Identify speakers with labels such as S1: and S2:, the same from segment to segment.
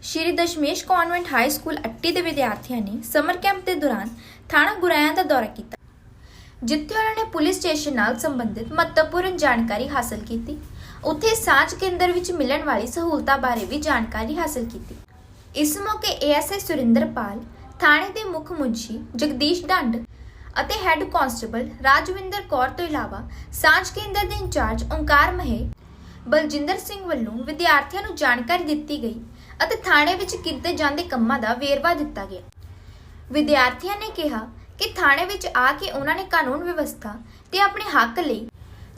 S1: Shri Dashmesh convent high school Atti ਦੇ ਵਿਦਿਆਰਥੀਆਂ ਨੇ ਸਮਰ ਕੈਂਪ ਦੇ ਦੌਰਾਨ ਥਾਣਾ ਗੁਰਾਇਆਂ ਦਾ ਦੌਰਾ ਕੀਤਾ। ਜਿੱਥੇ ਉਹਨਾਂ ਨੇ ਪੁਲਿਸ ਸਟੇਸ਼ਨ ਨਾਲ ਸੰਬੰਧਿਤ ਮਹੱਤਵਪੂਰਨ ਜਾਣਕਾਰੀ ਹਾਸਲ ਕੀਤੀ। ਉੱਥੇ ਸਾਂਝ ਕੇਂਦਰ ਵਿੱਚ ਮਿਲਣ ਵਾਲੀ ਸਹੂਲਤਾਂ ਬਾਰੇ ਵੀ ਜਾਣਕਾਰੀ ਹਾਸਲ ਕੀਤੀ। ਇਸ ਮੌਕੇ ਏਐਸਆਈ ਸੁਰਿੰਦਰਪਾਲ ਥਾਣੇ ਦੇ ਮੁੱਖ ਮੁੰਸ਼ੀ ਜਗਦੀਸ਼ ਡੰਡ ਅਤੇ ਹੈੱਡ ਕਾਂਸਟੇਬਲ ਰਾਜਵਿੰਦਰ ਕੌਰ ਤੋਂ ਇਲਾਵਾ ਸਾਂਝ ਕੇਂਦਰ ਦੇ ਇੰਚਾਰਜ ਓਂਕਾਰ ਮਹੇ, ਬਲਜਿੰਦਰ ਸਿੰਘ ਵੱਲੋਂ ਵਿਦਿਆਰਥੀਆਂ ਨੂੰ ਜਾਣਕਾਰੀ ਦਿੱਤੀ ਗਈ ਅਤੇ ਥਾਣੇ ਵਿੱਚ ਕੀਤੇ ਜਾਂਦੇ ਕੰਮਾਂ ਦਾ ਵੇਰਵਾ ਦਿੱਤਾ ਗਿਆ। ਵਿਦਿਆਰਥੀਆਂ ਨੇ ਕਿਹਾ ਕਿ ਥਾਣੇ ਵਿੱਚ ਆ ਕੇ ਉਹਨਾਂ ਨੇ ਕਾਨੂੰਨ ਵਿਵਸਥਾ ਤੇ ਆਪਣੇ ਹੱਕ ਲਈ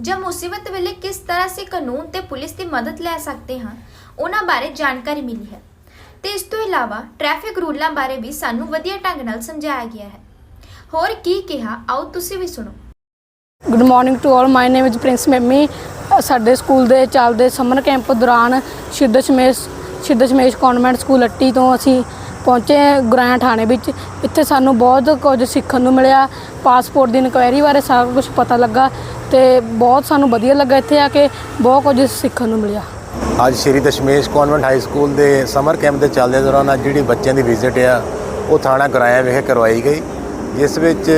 S1: ਜਾਂ ਮੁਸੀਬਤ ਵੇਲੇ ਕਿਸ ਤਰ੍ਹਾਂ ਸੇ ਕਾਨੂੰਨ ਤੇ ਪੁਲਿਸ ਦੀ ਮਦਦ ਲੈ ਸਕਦੇ ਹਾਂ, ਉਹਨਾਂ ਬਾਰੇ ਜਾਣਕਾਰੀ ਮਿਲੀ ਹੈ। ਤੇ ਇਸ ਤੋਂ ਇਲਾਵਾ ਟ੍ਰੈਫਿਕ ਰੂਲਾਂ ਬਾਰੇ ਵੀ ਸਾਨੂੰ ਵਧੀਆ ਢੰਗ ਨਾਲ ਸਮਝਾਇਆ ਗਿਆ ਹੈ। ਹੋਰ ਕੀ ਕਿਹਾ, ਆਓ ਤੁਸੀਂ ਵੀ ਸੁਣੋ।
S2: Good morning to all my name is Prince ਮੈਮੀ ਸਾਡੇ ਸਕੂਲ ਦੇ ਚੱਲਦੇ ਸਮਰ ਕੈਂਪ ਦੌਰਾਨ ਸ਼ਿੱਦ ਸ਼ਮੇਸ਼ ਸ਼ਿੱਦ ਦਸ਼ਮੇਸ਼ ਕਨਵੈਂਟ ਸਕੂਲ ਅੱਟੀ ਤੋਂ ਅਸੀਂ ਪਹੁੰਚੇ ਗੁਰਾਇਆ ਥਾਣੇ ਵਿੱਚ। ਇੱਥੇ ਸਾਨੂੰ ਬਹੁਤ ਕੁਝ ਸਿੱਖਣ ਨੂੰ ਮਿਲਿਆ। ਪਾਸਪੋਰਟ ਦੀ ਇਨਕੁਆਇਰੀ ਬਾਰੇ ਸਾਰਾ ਕੁਝ ਪਤਾ ਲੱਗਾ ਤੇ ਬਹੁਤ ਸਾਨੂੰ ਵਧੀਆ ਲੱਗਾ ਇੱਥੇ ਆ ਕੇ। ਬਹੁਤ ਕੁਝ ਸਿੱਖਣ ਨੂੰ ਮਿਲਿਆ।
S3: ਅੱਜ Shri Dashmesh convent high school ਦੇ ਸਮਰ ਕੈਂਪ ਦੇ ਚੱਲਦੇ ਦੌਰਾਨ ਅੱਜ ਜਿਹੜੀ ਬੱਚਿਆਂ ਦੀ ਵਿਜ਼ਿਟ ਆ, ਉਹ ਥਾਣਾ ਗਰਾਇਆ ਵਿਖੇ ਕਰਵਾਈ ਗਈ। ਜਿਸ ਵਿੱਚ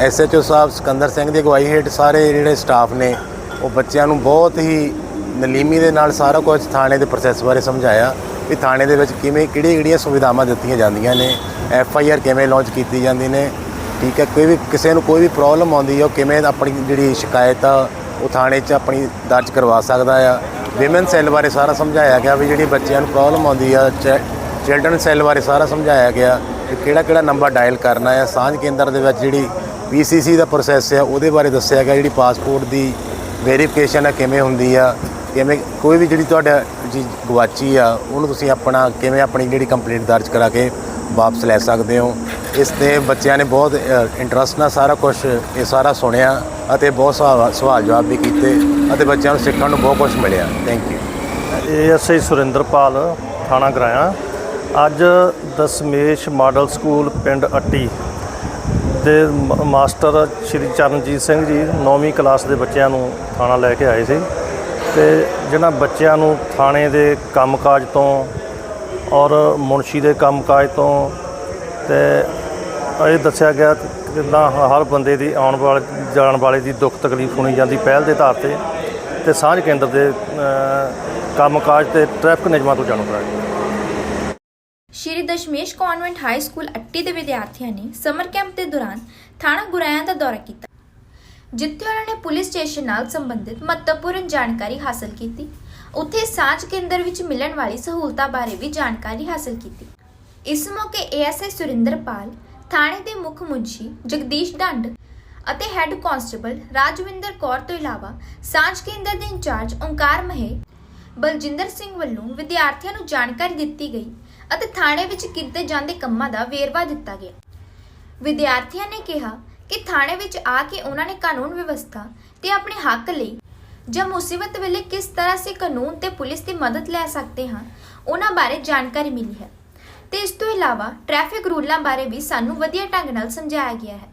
S3: ਐਸਐਚਓ ਸਾਹਿਬ ਸਿਕੰਦਰ ਸਿੰਘ ਦੀ ਅਗਵਾਈ ਹੇਠ ਸਾਰੇ ਜਿਹੜੇ ਸਟਾਫ ਨੇ, ਉਹ ਬੱਚਿਆਂ ਨੂੰ ਬਹੁਤ ਹੀ ਨਲੀਮੀ ਦੇ ਨਾਲ ਸਾਰਾ ਕੁਝ ਥਾਣੇ ਦੇ ਪ੍ਰੋਸੈਸ ਬਾਰੇ ਸਮਝਾਇਆ ਵੀ ਥਾਣੇ ਦੇ ਵਿੱਚ ਕਿਵੇਂ, ਕਿਹੜੀਆਂ ਕਿਹੜੀਆਂ ਸੁਵਿਧਾਵਾਂ ਦਿੱਤੀਆਂ ਜਾਂਦੀਆਂ ਨੇ ਐਫ ਆਈ ਆਰ ਕਿਵੇਂ ਲਾਂਚ ਕੀਤੀ ਜਾਂਦੀ ਨੇ, ਠੀਕ ਹੈ, ਕੋਈ ਵੀ ਕਿਸੇ ਨੂੰ ਕੋਈ ਵੀ ਪ੍ਰੋਬਲਮ ਆਉਂਦੀ ਹੈ, ਉਹ ਕਿਵੇਂ ਆਪਣੀ ਜਿਹੜੀ ਸ਼ਿਕਾਇਤ ਆ, ਉਹ ਥਾਣੇ 'ਚ ਆਪਣੀ ਦਰਜ ਕਰਵਾ ਸਕਦਾ ਆ। ਵਿਮਨ ਸੈੱਲ ਬਾਰੇ ਸਾਰਾ ਸਮਝਾਇਆ ਗਿਆ ਵੀ ਜਿਹੜੀ ਬੱਚਿਆਂ ਨੂੰ ਪ੍ਰੋਬਲਮ ਆਉਂਦੀ ਆ ਚਿਲਡਰਨ ਸੈੱਲ ਬਾਰੇ ਸਾਰਾ ਸਮਝਾਇਆ ਗਿਆ ਕਿ ਕਿਹੜਾ ਕਿਹੜਾ ਨੰਬਰ ਡਾਇਲ ਕਰਨਾ ਆ। ਸਾਂਝ ਕੇਂਦਰ ਦੇ ਵਿੱਚ ਜਿਹੜੀ ਪੀਸੀਸੀ ਦਾ ਪ੍ਰੋਸੈਸ ਆ, ਉਹਦੇ ਬਾਰੇ ਦੱਸਿਆ ਗਿਆ ਜਿਹੜੀ ਪਾਸਪੋਰਟ ਦੀ ਵੈਰੀਫਿਕੇਸ਼ਨ ਆ, ਕਿਵੇਂ ਹੁੰਦੀ ਆ। ਕਿਵੇਂ ਕੋਈ ਵੀ ਜਿਹੜੀ ਤੁਹਾਡਾ ਚੀਜ਼ ਗਵਾਚੀ ਆ, ਉਹਨੂੰ ਤੁਸੀਂ ਆਪਣਾ ਕਿਵੇਂ ਆਪਣੀ ਜਿਹੜੀ ਕੰਪਲੇਂਟ ਦਰਜ ਕਰਾ ਕੇ ਵਾਪਸ ਲੈ ਸਕਦੇ ਹੋ? ਇਸ ਤੇ ਬੱਚਿਆਂ ਨੇ ਬਹੁਤ ਇੰਟਰਸਟ ਨਾਲ ਸਾਰਾ ਕੁਝ ਇਹ ਸਾਰਾ ਸੁਣਿਆ ਅਤੇ ਬਹੁਤ ਸਵਾਲ ਸਵਾਲ ਜਵਾਬ ਵੀ ਕੀਤੇ ਅਤੇ ਬੱਚਿਆਂ ਨੂੰ ਸਿੱਖਣ ਨੂੰ ਬਹੁਤ ਕੁਝ ਮਿਲਿਆ। ਥੈਂਕ ਯੂ
S4: ਇਹ ਅਸੀਂ ਸੁਰਿੰਦਰਪਾਲ, ਥਾਣਾ ਗਰਾਇਆ। ਅੱਜ ਦਸਮੇਸ਼ ਮਾਡਲ ਸਕੂਲ ਪਿੰਡ ਅੱਟੀ ਦੇ ਮਾਸਟਰ ਸ਼੍ਰੀ ਚਰਨਜੀਤ ਸਿੰਘ ਜੀ 9ਵੀਂ ਕਲਾਸ ਦੇ ਬੱਚਿਆਂ ਨੂੰ ਥਾਣਾ ਲੈ ਕੇ ਆਏ ਸੀ। ਤੇ ਜਿਹਨਾਂ ਬੱਚਿਆਂ ਨੂੰ ਥਾਣੇ ਦੇ ਕੰਮਕਾਜ ਤੋਂ ਔਰ ਮੁਨਸ਼ੀ ਦੇ ਕੰਮਕਾਜ ਤੋਂ ਤੇ ਇਹ ਦੱਸਿਆ ਗਿਆ ਕਿ ਕਿੱਦਾਂ ਹਰ ਬੰਦੇ ਦੀ ਆਉਣ ਵਾਲੇ ਜਾਣ ਵਾਲੇ ਦੀ ਦੁੱਖ ਤਕਲੀਫ ਹੋਣੀ ਜਾਂਦੀ ਪਹਿਲ ਦੇ ਆਧਾਰ ਤੇ ਤੇ ਸਾਂਝ ਕੇਂਦਰ ਦੇ ਅ, ਕੰਮਕਾਜ ਤੇ ਟ੍ਰੈਫਿਕ ਨਿਯਮਾਂ ਤੋਂ ਜਾਣੂ ਕਰਾਇਆ ਗਿਆ।
S1: Shri Dashmesh convent high school Atti ਦੇ ਵਿਦਿਆਰਥੀਆਂ ਨੇ ਸਮਰ ਕੈਂਪ ਦੇ ਦੌਰਾਨ ਥਾਣਾ ਗੁਰਾਇਆਂ ਦਾ ਦੌਰਾ ਕੀਤਾ। ਜਿੱਥੇ ਉਹਨਾਂ ਨੇ ਪੁਲਿਸ ਸਟੇਸ਼ਨ ਨਾਲ ਸੰਬੰਧਿਤ ਮਹੱਤਵਪੂਰਨ ਜਾਣਕਾਰੀ ਹਾਸਲ ਕੀਤੀ। ਉੱਥੇ ਸਾਂਝ ਕੇਂਦਰ ਵਿੱਚ ਮਿਲਣ ਵਾਲੀ ਸਹੂਲਤਾਂ ਬਾਰੇ ਵੀ ਜਾਣਕਾਰੀ ਹਾਸਲ ਕੀਤੀ। ਇਸ ਮੌਕੇ ਏਐਸਆਈ ਸੁਰਿੰਦਰਪਾਲ, ਥਾਣੇ ਦੇ ਮੁੱਖ ਮੁੰਸ਼ੀ ਜਗਦੀਸ਼ ਡੰਡ ਅਤੇ ਹੈੱਡ ਕਾਂਸਟੇਬਲ ਰਾਜਵਿੰਦਰ ਕੌਰ ਤੋਂ ਇਲਾਵਾ ਸਾਂਝ ਕੇਂਦਰ ਦੇ ਇੰਚਾਰਜ ਓਂਕਾਰ ਮਹੇ, ਬਲਜਿੰਦਰ ਸਿੰਘ ਵੱਲੋਂ ਵਿਦਿਆਰਥੀਆਂ ਨੂੰ ਜਾਣਕਾਰੀ ਦਿੱਤੀ ਗਈ ਅਤੇ ਥਾਣੇ ਵਿੱਚ ਕੀਤੇ ਜਾਂਦੇ ਕੰਮਾਂ ਦਾ ਵੇਰਵਾ ਦਿੱਤਾ ਗਿਆ। ਵਿਦਿਆਰਥੀਆਂ ਨੇ ਕਿਹਾ ਕਿ ਥਾਣੇ ਵਿੱਚ ਆ ਕੇ ਉਹਨਾਂ ਨੇ ਕਾਨੂੰਨ ਵਿਵਸਥਾ ਤੇ ਆਪਣੇ ਹੱਕ ਲਈ ਜਾਂ ਮੁਸੀਬਤ ਵੇਲੇ ਕਿਸ ਤਰ੍ਹਾਂ ਸੇ ਕਾਨੂੰਨ ਤੇ ਪੁਲਿਸ ਦੀ ਮਦਦ ਲੈ ਸਕਦੇ ਹਾਂ, ਉਹਨਾਂ ਬਾਰੇ ਜਾਣਕਾਰੀ ਮਿਲੀ ਹੈ। ਤੇ ਇਸ ਤੋਂ ਇਲਾਵਾ ਟ੍ਰੈਫਿਕ ਰੂਲਾਂ ਬਾਰੇ ਵੀ ਸਾਨੂੰ ਵਧੀਆ ਢੰਗ ਨਾਲ ਸਮਝਾਇਆ ਗਿਆ ਹੈ।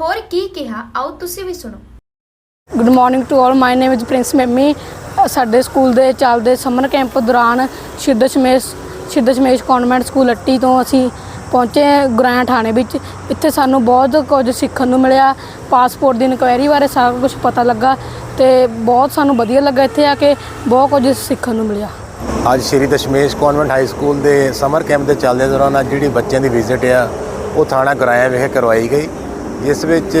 S1: ਹੋਰ ਕੀ ਕਿਹਾ, ਆਓ ਤੁਸੀਂ ਵੀ ਸੁਣੋ।
S2: Good morning to all my name is Prince ਮੈਮੀ ਸਾਡੇ ਸਕੂਲ ਦੇ ਚੱਲਦੇ ਸਮਰ ਕੈਂਪ ਦੌਰਾਨ ਸ਼ਿੱਦ ਸ਼ਮੇਸ਼ ਕਨਵੈਂਟ ਸਕੂਲ ਅੱਟੀ ਤੋਂ ਅਸੀਂ ਪਹੁੰਚੇ ਗੁਰਾਇਆ ਥਾਣੇ ਵਿੱਚ। ਇੱਥੇ ਸਾਨੂੰ ਬਹੁਤ ਕੁਝ ਸਿੱਖਣ ਨੂੰ ਮਿਲਿਆ। ਪਾਸਪੋਰਟ ਦੀ ਇਨਕੁਆਇਰੀ ਬਾਰੇ ਸਾਰਾ ਕੁਝ ਪਤਾ ਲੱਗਾ ਤੇ ਬਹੁਤ ਸਾਨੂੰ ਵਧੀਆ ਲੱਗਾ ਇੱਥੇ ਆ ਕੇ। ਬਹੁਤ ਕੁਝ ਸਿੱਖਣ ਨੂੰ ਮਿਲਿਆ।
S3: ਅੱਜ Shri Dashmesh convent high school ਦੇ ਸਮਰ ਕੈਂਪ ਦੇ ਚੱਲਦੇ ਦੌਰਾਨ ਅੱਜ ਜਿਹੜੀ ਬੱਚਿਆਂ ਦੀ ਵਿਜ਼ਿਟ ਆ, ਉਹ ਥਾਣਾ ਗਰਾਇਆ ਵਿਖੇ ਕਰਵਾਈ ਗਈ। ਜਿਸ ਵਿੱਚ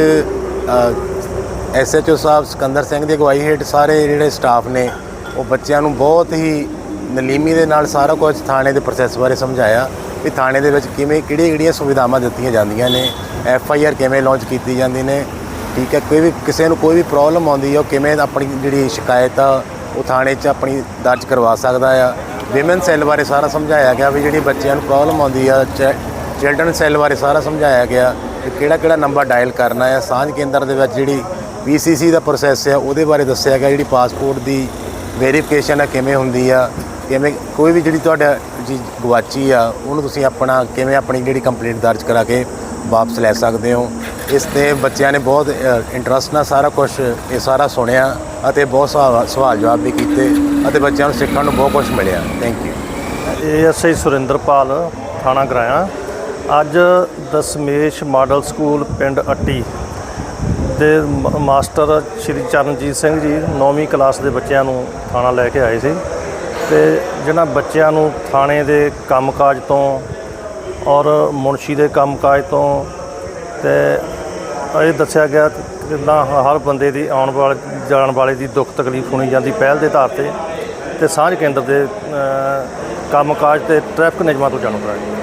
S3: ਐਸਐਚਓ ਸਾਹਿਬ ਸਿਕੰਦਰ ਸਿੰਘ ਦੀ ਅਗਵਾਈ ਹੇਠ ਸਾਰੇ ਜਿਹੜੇ ਸਟਾਫ ਨੇ, ਉਹ ਬੱਚਿਆਂ ਨੂੰ ਬਹੁਤ ਹੀ ਨਲੀਮੀ ਦੇ ਨਾਲ ਸਾਰਾ ਕੁਝ ਥਾਣੇ ਦੇ ਪ੍ਰੋਸੈਸ ਬਾਰੇ ਸਮਝਾਇਆ ਵੀ ਥਾਣੇ ਦੇ ਵਿੱਚ ਕਿਵੇਂ ਕਿਹੜੀਆਂ ਕਿਹੜੀਆਂ ਸੁਵਿਧਾਵਾਂ ਦਿੱਤੀਆਂ ਜਾਂਦੀਆਂ ਨੇ, ਐਫ ਆਈ ਆਰ ਕਿਵੇਂ ਲਾਂਚ ਕੀਤੀ ਜਾਂਦੀ ਨੇ, ਠੀਕ ਹੈ, ਕੋਈ ਵੀ, ਕਿਸੇ ਨੂੰ ਕੋਈ ਵੀ ਪ੍ਰੋਬਲਮ ਆਉਂਦੀ ਹੈ ਉਹ ਕਿਵੇਂ ਆਪਣੀ ਜਿਹੜੀ ਸ਼ਿਕਾਇਤ ਆ, ਉਹ ਥਾਣੇ 'ਚ ਆਪਣੀ ਦਰਜ ਕਰਵਾ ਸਕਦਾ ਆ। ਵਿਮਨ ਸੈੱਲ ਬਾਰੇ ਸਾਰਾ ਸਮਝਾਇਆ ਗਿਆ ਵੀ ਜਿਹੜੀ ਬੱਚਿਆਂ ਨੂੰ ਪ੍ਰੋਬਲਮ ਆਉਂਦੀ ਆ ਚਿਲਡਰਨ ਸੈੱਲ ਬਾਰੇ ਸਾਰਾ ਸਮਝਾਇਆ ਗਿਆ ਕਿ ਕਿਹੜਾ ਕਿਹੜਾ ਨੰਬਰ ਡਾਇਲ ਕਰਨਾ ਆ। ਸਾਂਝ ਕੇਂਦਰ ਦੇ ਵਿੱਚ ਜਿਹੜੀ ਪੀਸੀਸੀ ਦਾ ਪ੍ਰੋਸੈਸ ਆ, ਉਹਦੇ ਬਾਰੇ ਦੱਸਿਆ ਗਿਆ, ਜਿਹੜੀ ਪਾਸਪੋਰਟ ਦੀ ਵੈਰੀਫਿਕੇਸ਼ਨ ਆ, ਕਿਵੇਂ ਹੁੰਦੀ ਆ। ਕਿਵੇਂ ਕੋਈ ਵੀ ਜਿਹੜੀ ਤੁਹਾਡਾ ਜੀ ਗਵਾਚੀ ਆ, ਉਹਨੂੰ ਤੁਸੀਂ ਆਪਣਾ ਕਿਵੇਂ ਆਪਣੀ ਜਿਹੜੀ ਕੰਪਲੇਂਟ ਦਰਜ ਕਰਾ ਕੇ ਵਾਪਸ ਲੈ ਸਕਦੇ ਹੋ? ਇਸ ਤੇ ਬੱਚਿਆਂ ਨੇ ਬਹੁਤ ਇੰਟਰਸਟ ਨਾਲ ਸਾਰਾ ਕੁਝ ਇਹ ਸਾਰਾ ਸੁਣਿਆ ਅਤੇ ਬਹੁਤ ਸਵਾਲ ਸਵਾਲ ਜਵਾਬ ਵੀ ਕੀਤੇ ਅਤੇ ਬੱਚਿਆਂ ਨੂੰ ਸਿੱਖਣ ਨੂੰ ਬਹੁਤ ਕੁਝ ਮਿਲਿਆ। ਥੈਂਕ ਯੂ
S4: ਇਹ ਅਸੀਂ ਸੁਰਿੰਦਰਪਾਲ ਥਾਣਾ ਗਰਾਇਆ। ਅੱਜ ਦਸਮੇਸ਼ ਮਾਡਲ ਸਕੂਲ ਪਿੰਡ ਅੱਟੀ ਦੇ ਮਾਸਟਰ ਸ਼੍ਰੀ ਚਰਨਜੀਤ ਸਿੰਘ ਜੀ 9ਵੀਂ ਕਲਾਸ ਦੇ ਬੱਚਿਆਂ ਨੂੰ ਥਾਣਾ ਲੈ ਕੇ ਆਏ ਸੀ। ਤੇ ਜਿਹਨਾਂ ਬੱਚਿਆਂ ਨੂੰ ਥਾਣੇ ਦੇ ਕੰਮਕਾਜ ਤੋਂ ਔਰ ਮੁਨਸ਼ੀ ਦੇ ਕੰਮਕਾਜ ਤੋਂ ਤੇ ਇਹ ਦੱਸਿਆ ਗਿਆ ਕਿ ਹਰ ਬੰਦੇ ਦੀ ਆਉਣ ਵਾਲੇ ਜਾਣ ਵਾਲੇ ਦੀ ਦੁੱਖ ਤਕਲੀਫ ਹੋਣੀ ਜਾਂਦੀ ਪਹਿਲ ਦੇ ਆਧਾਰ ਤੇ ਤੇ ਸਾਂਝ ਕੇਂਦਰ ਦੇ ਅ, ਕੰਮਕਾਜ ਤੇ ਟ੍ਰੈਫਿਕ ਨਿਯਮਾਂ ਤੋਂ ਜਾਣੂ ਕਰਾਇਆ